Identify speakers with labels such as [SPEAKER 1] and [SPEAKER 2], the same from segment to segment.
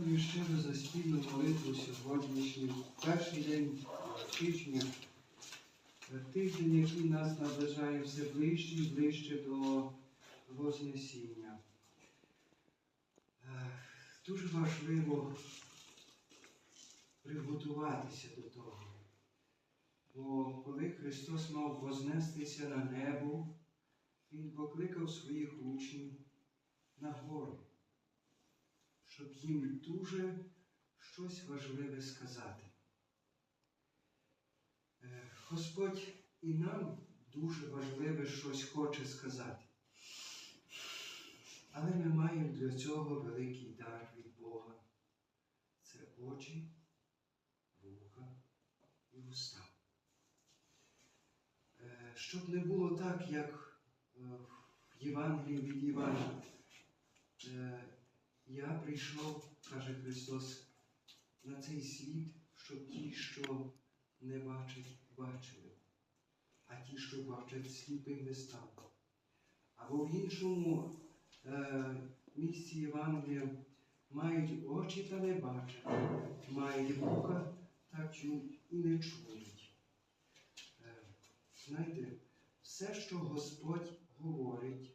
[SPEAKER 1] Дякую щиро за спільну молитву сьогоднішню. Перший день тижня. Тиждень, який нас наближає все ближче і ближче до Вознесіння. Дуже важливо приготуватися до того. Бо коли Христос мав вознестися на небо, Він покликав своїх учнів на гору щоб їм дуже щось важливе сказати. Е, Господь і нам дуже важливе щось хоче сказати. Але ми маємо для цього великий дар від Бога. Це очі, вуха і уста. Е, Щоб не було так, як е, в Євангелії від Івана. Я прийшов, каже Христос, на цей світ, щоб ті, що не бачать, бачили, а ті, що бачать, сліпими стали. Або в іншому е, місці Євангелія мають очі та не бачать, мають вуха та чують і не чують. Е, знаєте, все, що Господь говорить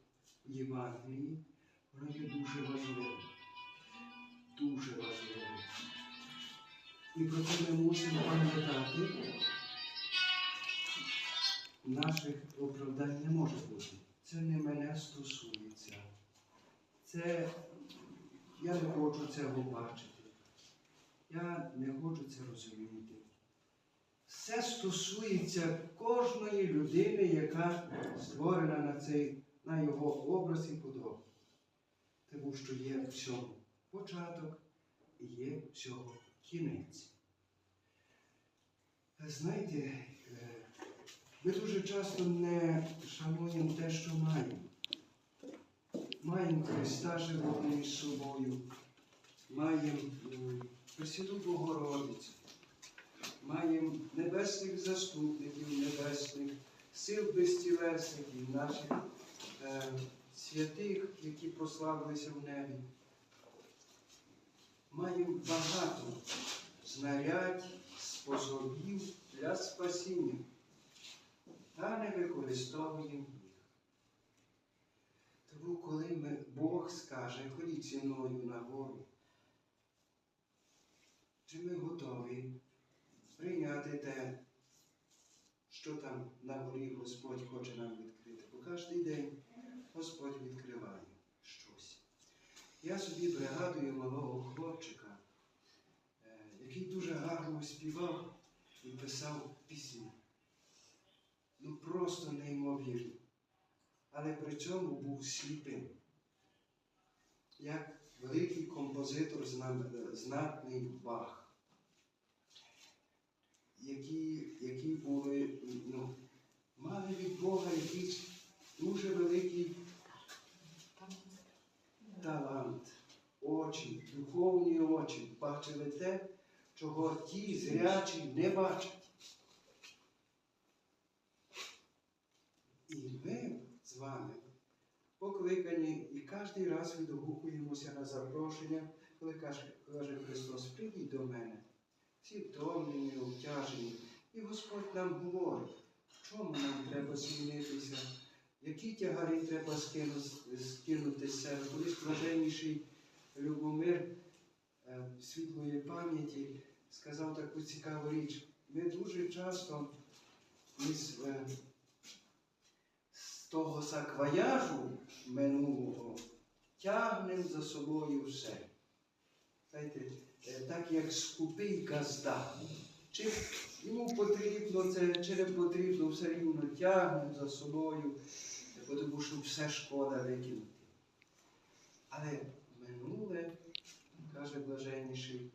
[SPEAKER 1] в Євангелії, воно є дуже важливим дуже важливо. І про це ми мусимо пам'ятати. Наших оправдань не може бути. Це не мене стосується. Це я не хочу цього бачити. Я не хочу це розуміти. Все стосується кожної людини, яка створена на, цей, на його образ і подобу. Тому що є всьому початок і є всього кінець. Знаєте, е, ми дуже часто не шануємо те, що маємо. Маємо Христа живого між собою, маємо м, Пресвяту Богородицю, маємо небесних заступників, небесних, сил безтілесників, наших е, святих, які прославилися в небі маємо багато знарядь, способів для спасіння, та не використовуємо їх. Тому, коли Бог скаже, ходіть зі мною на гору, чи ми готові прийняти те, що там на горі Господь хоче нам відкрити? Бо кожен день Господь відкриває. Я собі пригадую малого хлопчика, е, який дуже гарно співав і писав пісні. Ну просто неймовірно. Але при цьому був сліпим. Як великий композитор знатний Бах, які, які були, ну, мали від Бога якийсь дуже великий талант, очі, духовні очі бачили те, чого ті зрячі не бачать. І ми з вами покликані і кожен раз відгукуємося на запрошення, коли каже, каже Христос, прийдіть до мене, всі втомлені, обтяжені. І Господь нам говорить, в чому нам треба змінитися, які тягарі треба скинути, з себе. Колись блаженніший Любомир світлої пам'яті сказав таку цікаву річ. Ми дуже часто із е, з того саквояжу минулого тягнемо за собою все. Знаєте, е, так як скупий казда. Чи йому потрібно це, чи не потрібно, все рівно тягнемо за собою, тому що все шкода викинути. Але минуле, каже блаженніший,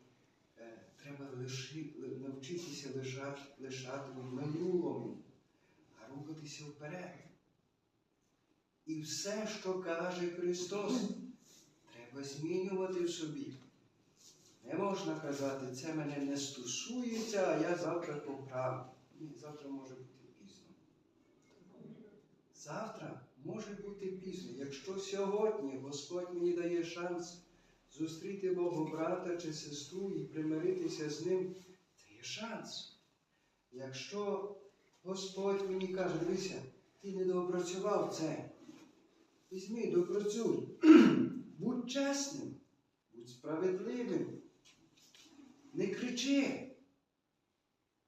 [SPEAKER 1] е, треба лиши, навчитися лишати, лишати в минулому, а рухатися вперед. І все, що каже Христос, треба змінювати в собі. Не можна казати, це мене не стосується, а я завтра поправлю. Ні, завтра може бути пізно. Завтра може бути пізно. Якщо сьогодні Господь мені дає шанс зустріти Бога брата чи сестру і примиритися з ним, це є шанс. Якщо Господь мені каже, дивися, ти не доопрацював це. Візьми, допрацюй. Будь чесним, будь справедливим. Не кричи.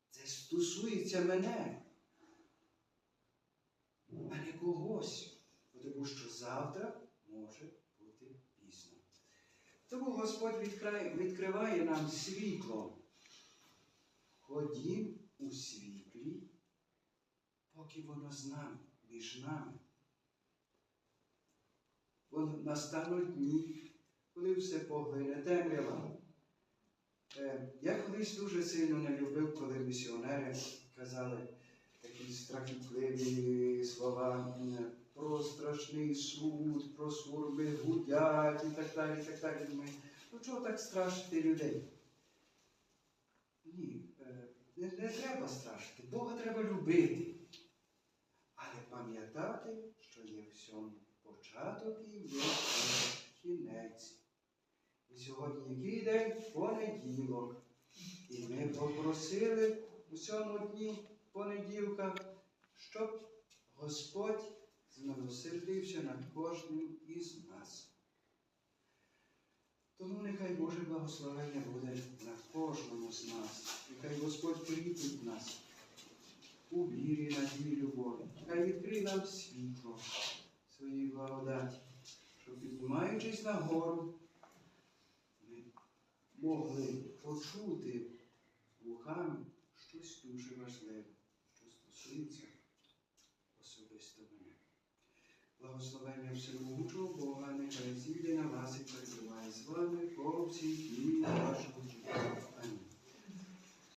[SPEAKER 1] Це стосується мене, а не когось. Тому що завтра. Тому Господь відкриває нам світло. Ходім у світлі, поки воно з нами, між нами. Бо настануть дні, коли все поглине темрява. Е, Я колись дуже сильно не любив, коли місіонери казали такі страхітливі слова м, про страшний суд, про сурми гудять і так далі. і так далі. Думаю, ну чого так страшити людей? Ні, е, не, не треба страшити. Бога треба любити. Але пам'ятати, що є всьому початок і є кінець. І сьогодні який день? Понеділок. І ми попросили у цьому дні понеділка, щоб Господь змилосердився над кожним із нас. Тому нехай Боже благословення буде на кожному з нас. Нехай Господь кріпить нас у вірі, надії, любові. Нехай відкриє нам світло своєї благодаті, щоб піднімаючись на гору, ми могли почути вухами щось дуже важливе, Благословення всемогучого Бога, нехай зійде на вас і перебуває з вами по всіх днів вашого життя.